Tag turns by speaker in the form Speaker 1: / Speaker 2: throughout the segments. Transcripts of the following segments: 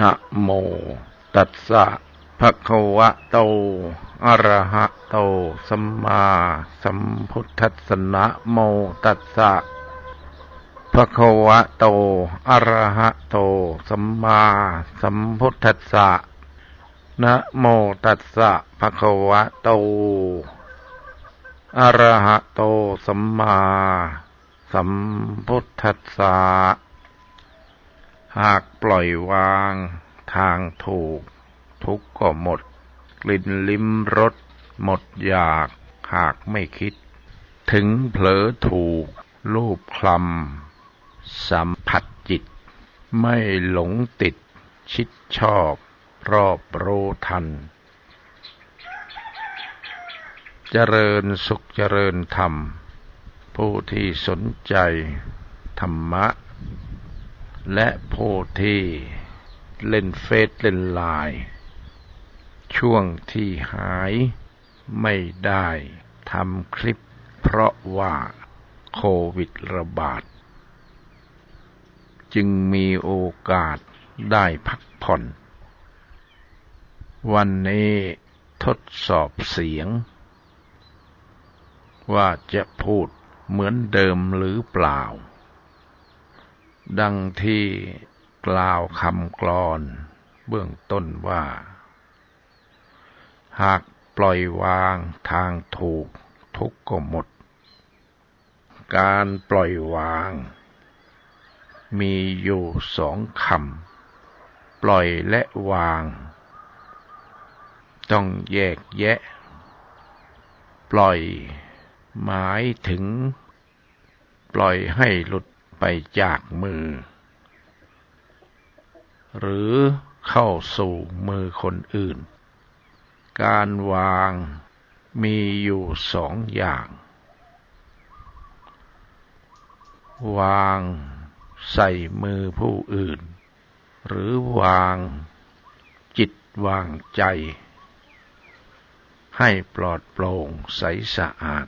Speaker 1: นะโมตัสสะภะคะวะโต อะระหะโต สัมมาสัมพุทธัสสะนะโมตัสสะภะคะวะโต อะระหะโต สัมมาสัมพุทธัสสะนะโมตัสสะภะคะวะโตอะระหะโตสัมมาสัมพุทธัสสะ หากปล่อยวางทางถูก ทุกข์ก็หมด กลิ่นลิ้มรสหมดอยาก หากไม่คิด ถึงเผลอถูก รูปคลำสัมผัสจิต ไม่หลงติด ชิดชอบ รอบรู้ทัน เจริญสุขเจริญธรรม ผู้ที่สนใจ ธรรมะ และผู้ที่เล่นเฟซเล่นไลน์ช่วงที่หายไม่ได้ทำคลิปเพราะว่าโควิดระบาด จึงมีโอกาสได้พักผ่อน วันนี้ทดสอบเสียง ว่าจะพูดเหมือนเดิมหรือเปล่า ดังที่กล่าวคำกลอน เบื้องต้นว่า หากปล่อยวางทางถูกทุกก็หมด การปล่อยวาง มีอยู่สองคำ ปล่อยและวาง ต้องแยกแยะ ปล่อย หมายถึง ปล่อยให้หลุด ไปจากมือ หรือเข้าสู่มือคนอื่น การวางมีอยู่สองอย่าง วางใส่มือผู้อื่น หรือวางจิตวางใจ ให้ปลอดโปร่งใสสะอาด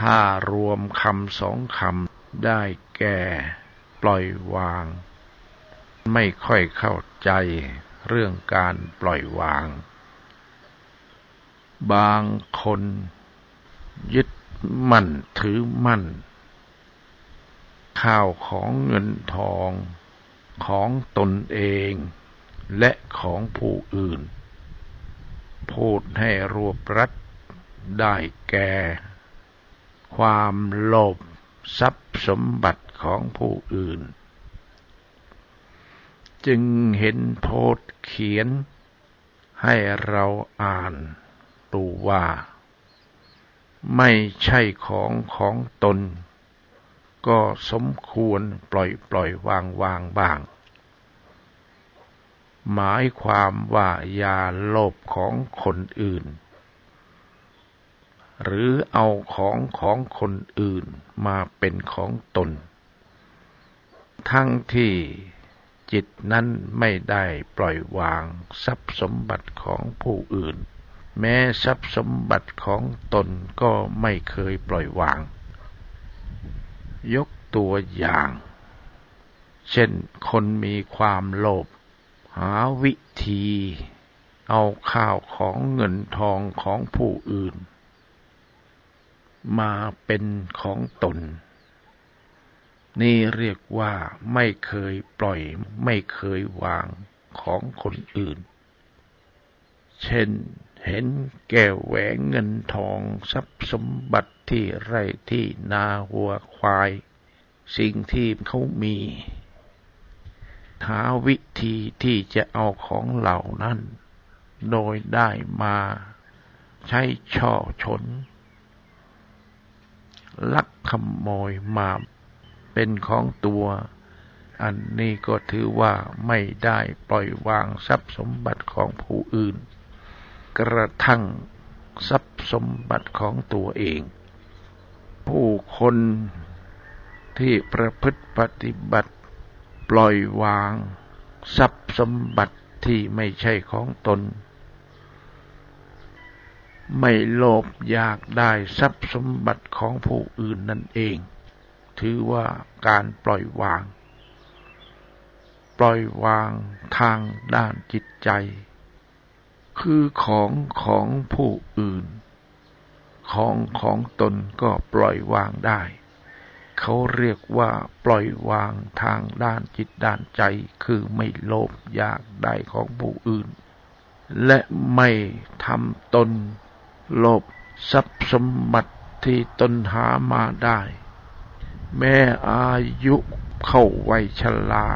Speaker 1: ถ้ารวมคำสองคำได้แก่ ปล่อยวาง ไม่ค่อยเข้าใจเรื่องการปล่อยวาง บางคนยึดมั่นถือมั่น ข้าวของเงินทองของตนเองและของผู้อื่น พูดให้รวบรัดได้แก่ ความโลภทรัพย์สมบัติของผู้อื่น จึงเห็นโพสเขียน ให้เราอ่านดูว่า ไม่ใช่ของของตน ก็สมควรปล่อยปล่อยวางวางบ้าง หมายความว่าอย่าโลภของคนอื่น หรือเอาของของคนอื่นมาเป็นของตน ทั้งที่จิตนั้นไม่ได้ปล่อยวางทรัพย์สมบัติของผู้อื่น แม้ทรัพย์สมบัติของตนก็ไม่เคยปล่อยวาง ยกตัวอย่าง เช่นคนมีความโลภหาวิธี เอาข้าวของเงินทองของผู้อื่น มาเป็นของตน นี่เรียกว่าไม่เคยปล่อยไม่เคยวางของคนอื่น เช่นเห็นแก้วแหวนเงินทองทรัพย์สมบัติที่ไร่ที่นาวัวควาย สิ่งที่เขามีหาวิธีที่จะเอาของเหล่านั้น โดยได้มาใช้ช่อชน ลักขโมยมาเป็นของตัว อันนี้ก็ถือว่าไม่ได้ปล่อยวางทรัพย์สมบัติของผู้อื่น กระทั่งทรัพย์สมบัติของตัวเอง ผู้คนที่ประพฤติปฏิบัติ ปล่อยวาง ทรัพย์สมบัติที่ไม่ใช่ของตน ไม่โลภอยากได้ทรัพย์สมบัติของผู้อื่นนั่นเอง ถือว่าการปล่อยวาง ปล่อยวางทางด้านจิตใจ คือของของผู้อื่น ของของตนก็ปล่อยวางได้ เขาเรียกว่าปล่อยวางทางด้านจิตด้านใจ คือไม่โลภอยากได้ของผู้อื่น และไม่ทำตน โลภทรัพย์สมบัติที่ตนหามาได้ แม้อายุเข้าวัยชรา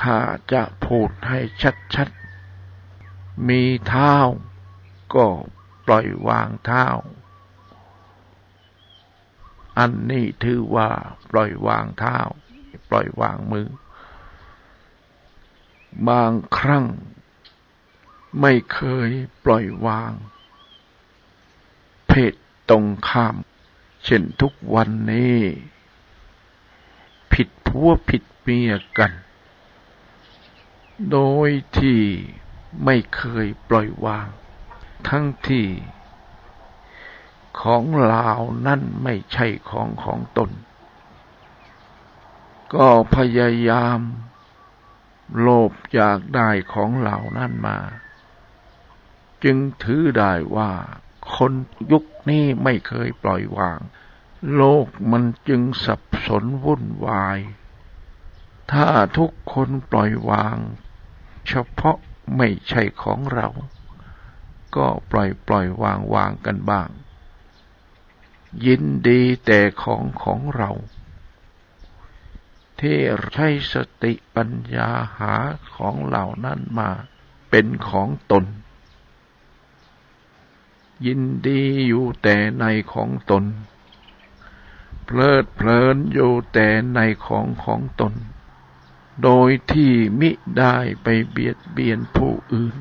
Speaker 1: ถ้าจะพูดให้ชัดๆ มีเท้าก็ปล่อยวางเท้า อันนี้ถือว่าปล่อยวางเท้า ปล่อยวางมือ บางครั้งไม่เคยปล่อยวาง ศตรงข้าม เช่นทุกวันนี้ ผิดผัวผิดเมียกัน โดยที่ไม่เคยปล่อยวาง ทั้งที่ของลาวนั่นไม่ใช่ของของตน ก็พยายามโลภอยากได้ของเหล่านั้นมา จึงถือได้ว่า คนยุคนี้ไม่เคยปล่อยวาง โลกมันจึงสับสนวุ่นวาย ถ้าทุกคนปล่อยวาง เฉพาะไม่ใช่ของเรา ก็ปล่อยปล่อยวางวางกันบ้าง ยินดีแต่ของของเราที่ใช้สติปัญญาหาของเหล่านั้นมาเป็นของตน ยินดีอยู่แต่ในของตน เพลิดเพลินอยู่แต่ในของของตน โดยที่มิได้ไปเบียดเบียนผู้อื่น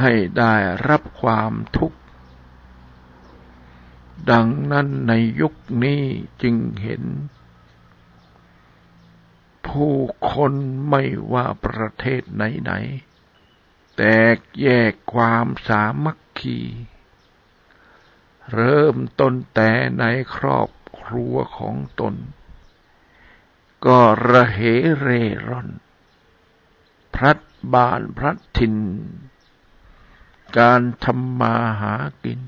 Speaker 1: ให้ได้รับความทุกข์ ดังนั้นในยุคนี้จึงเห็น ผู้คนไม่ว่าประเทศไหนๆ แตกแยกความสามัคคี เริ่มต้นแต่ในครอบครัวของตน ก็ระเหเร่ร่อน พลัดบานพลัดถิ่น การทำมาหากิน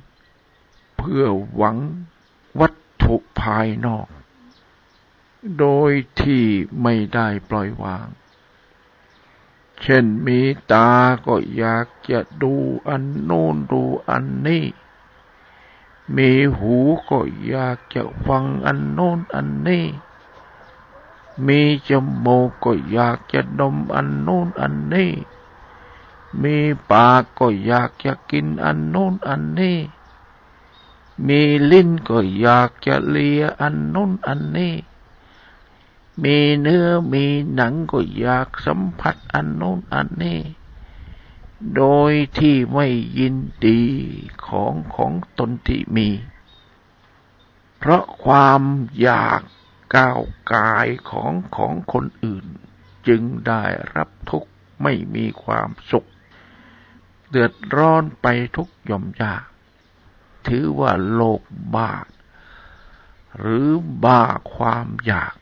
Speaker 1: เพื่อหวังวัตถุภายนอก โดยที่ไม่ได้ปล่อยวาง เช่นมีตาก็อยากจะดูอันโน้นดูอันนี้ มีหูก็อยากจะฟังอันโน้นอันนี้ มีจมูกก็อยากจะดมอันโน้นอันนี้ มีปากก็อยากจะกินอันโน้นอันนี้ มีลิ้นก็อยากจะเลียอันโน้นอันนี้ มีเนื้อมีหนังก็อยากสัมผัสอันโน้นอันนี้ โดยที่ไม่ยินดีของของตนที่มี เพราะความอยากก้าวกายของของคนอื่น จึงได้รับทุกข์ไม่มีความสุข เดือดร้อนไปทุกย่อมยาก ถือว่าโลกบ้าหรือบ้าความอยาก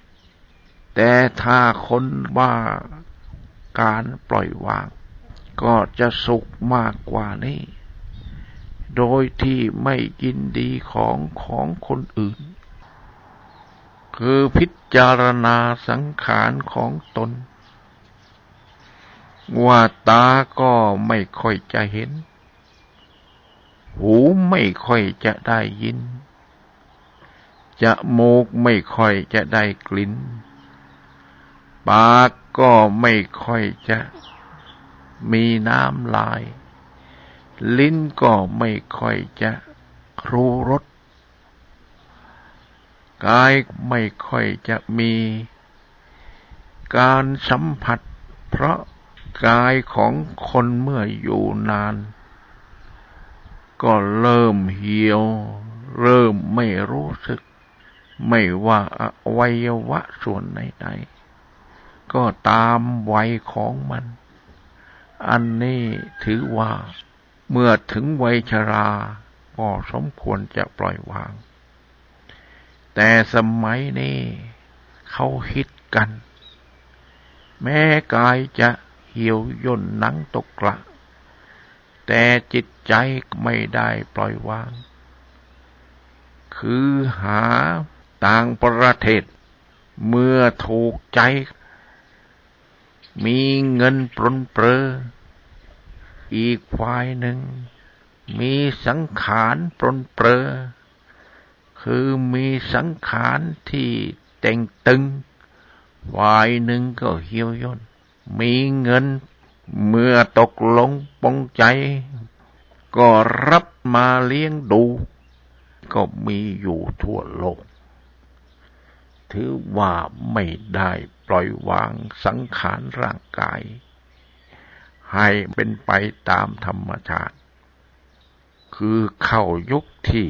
Speaker 1: แต่ถ้าคนว่าการปล่อยวาง ก็จะสุขมากกว่านี้ โดยที่ไม่ยินดีของของคนอื่น คือพิจารณาสังขารของตน ว่าตาก็ไม่ค่อยจะเห็น หูไม่ค่อยจะได้ยิน จะโมกไม่ค่อยจะได้กลิ่น ปากก็ไม่ค่อยจะมีน้ำลาย ลิ้นก็ไม่ค่อยจะครูรสกายไม่ค่อยจะมี การสัมผัส เพราะกายของคนเมื่ออยู่นาน ก็เริ่มเหี่ยว เริ่มไม่รู้สึก ไม่ว่าอวัยวะส่วนไหนๆ ก็ตามวัยของมัน อันนี้ถือว่าเมื่อถึงวัยชราก็สมควรจะปล่อยวาง แต่สมัยนี้เขาฮิตกัน แม้กายจะเหี่ยวย่นหนังตกกระแต่จิตใจไม่ได้ปล่อยวาง คือหาต่างประเทศ เมื่อถูกใจ มีเงินปรนเปรอ อีกฝ่ายหนึ่ง มีสังขารปรนเปรอ คือมีสังขารที่แต่งตึง ฝ่ายหนึ่งก็เหี่ยวย่น มีเงินเมื่อตกลงปองใจ ก็รับมาเลี้ยงดู ก็มีอยู่ทั่วโลก ถือว่าไม่ได้ ปล่อยวางสังขารร่างกาย ให้เป็นไปตามธรรมชาติ คือเข้ายุคที่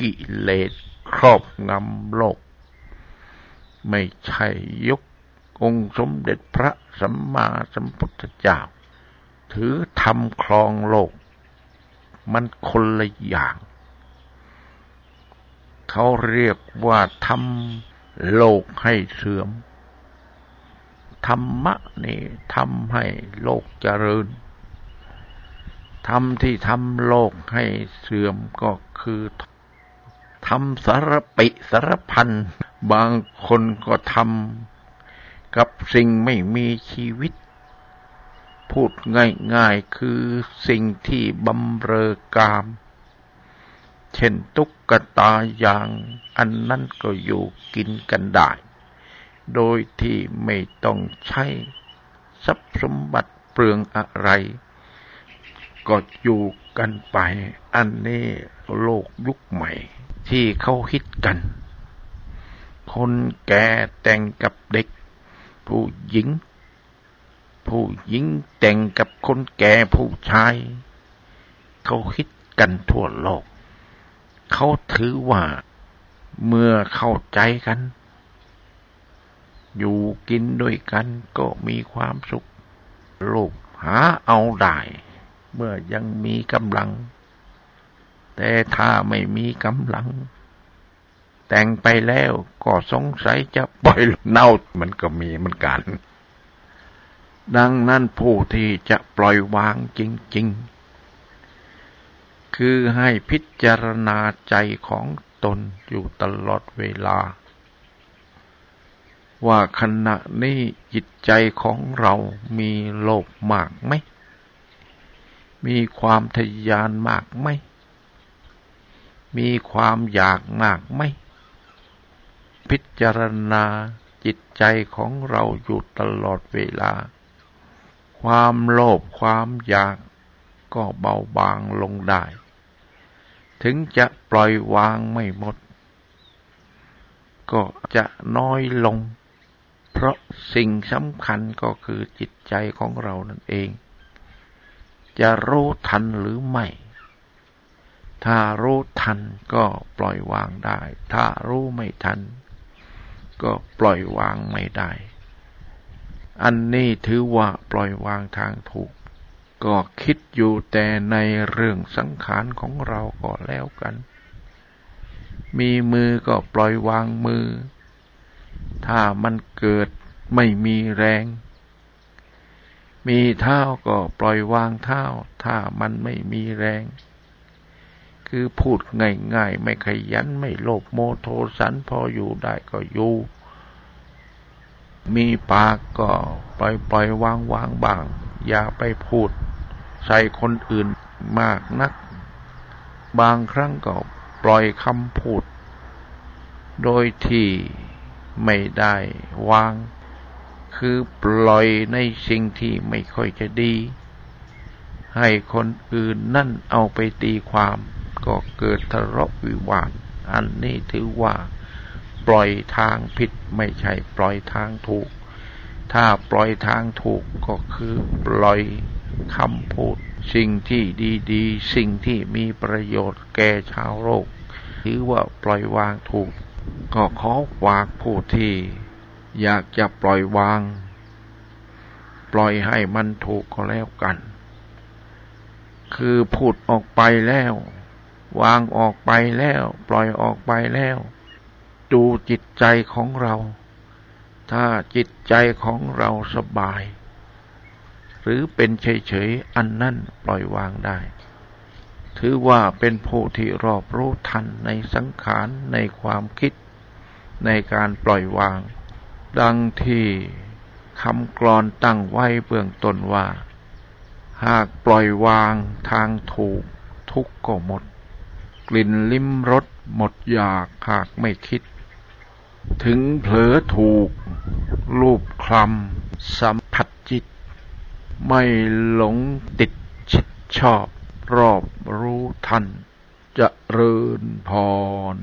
Speaker 1: กิเลสครอบงำโลก ไม่ใช่ยกองค์สมเด็จพระสัมมาสัมพุทธเจ้า ถือทำครองโลก มันคนละอย่าง เขาเรียกว่าทำ โลกให้เสื่อม ธรรมะนี่ทำให้โลกเจริญทำที่ทำโลกให้เสื่อมก็คือทำสารปิสารพัน บางคนก็ทำกับสิ่งไม่มีชีวิต พูดง่ายๆคือสิ่งที่บำเรอกาม เช่นตุ๊กตาอย่าง อันนั้นก็อยู่กินกันได้ โดยที่ไม่ต้องใช้ทรัพย์สมบัติเปลืองอะไร ก็อยู่กันไป อันนี้โลกยุคใหม่ ที่เขาฮิตกัน คนแก่แต่งกับเด็ก ผู้หญิง ผู้หญิงแต่งกับคนแก่ผู้ชาย เขาฮิตกันทั่วโลก เขาถือว่าเมื่อเข้าใจกัน อยู่กินด้วยกันก็มีความสุขโลกหาเอาได้ เมื่อยังมีกำลัง แต่ถ้าไม่มีกำลัง แต่งไปแล้วก็สงสัยจะปล่อยเน่ามันก็มีเหมือนกัน ดังนั้นผู้ที่จะปล่อยวางจริง ๆ คือให้พิจารณาใจของตนอยู่ตลอดเวลา ว่าขณะนี้จิตใจของเรามีโลภมากไหม มีความทยานมากไหม มีความอยากมากไหม พิจารณาจิตใจของเราอยู่ตลอดเวลา ความโลภความอยากก็เบาบางลงได้ ถึงจะปล่อยวางไม่หมด ก็จะน้อยลง เพราะสิ่งสำคัญก็คือจิตใจของเรานั่นเอง จะรู้ทันหรือไม่ ถ้ารู้ทันก็ปล่อยวางได้ ถ้ารู้ไม่ทัน ก็ปล่อยวางไม่ได้ อันนี้ถือว่าปล่อยวางทางถูก ก็คิดอยู่แต่ในเรื่องสังขารของเราก็แล้วกัน มีมือก็ปล่อยวางมือ ถ้ามันเกิดไม่มีแรง มีเท้าก็ปล่อยวางเท้า ถ้ามันไม่มีแรง คือพูดง่ายๆ ไม่ขยันไม่โลภโมโทสันพออยู่ได้ก็อยู่ มีปากก็ปล่อยปล่อยวางวางบ้างอย่าไปพูด ใส่คนอื่นมากนัก บางครั้งก็ปล่อยคำพูด โดยที่ไม่ได้วาง คือปล่อยในสิ่งที่ไม่ค่อยจะดี ให้คนอื่นนั่นเอาไปตีความ ก็เกิดทะเลาะวิวาทอันนี้ถือว่า ปล่อยทางผิดไม่ใช่ปล่อยทางถูก ถ้าปล่อยทางถูกก็คือปล่อย คำพูด สิ่งที่ดีๆ สิ่งที่มีประโยชน์แก่ชาวโลกถือว่าปล่อยวางถูก ก็ขอฝากผู้ที่อยากจะปล่อยวาง ปล่อยให้มันถูกก็แล้วกัน คือพูดออกไปแล้ว วางออกไปแล้ว ปล่อยออกไปแล้ว ดูจิตใจของเรา ถ้าจิตใจของเราสบาย หรือเป็นเฉยๆอันนั่นปล่อยวางได้ ถือว่าเป็นผู้ที่รอบรู้ทันในสังขารในความคิด ในการปล่อยวาง ดังที่คำกรอนตั้งไว้เบื้องต้นว่า หากปล่อยวางทางถูกทุกก็หมด กลิ่นลิ้มรสหมดอยากหากไม่คิด ถึงเผลอถูก รูปคลำสัมผัสจิต ไม่หลงติดชิดชอบ รอบรู้ทันจะเริญพร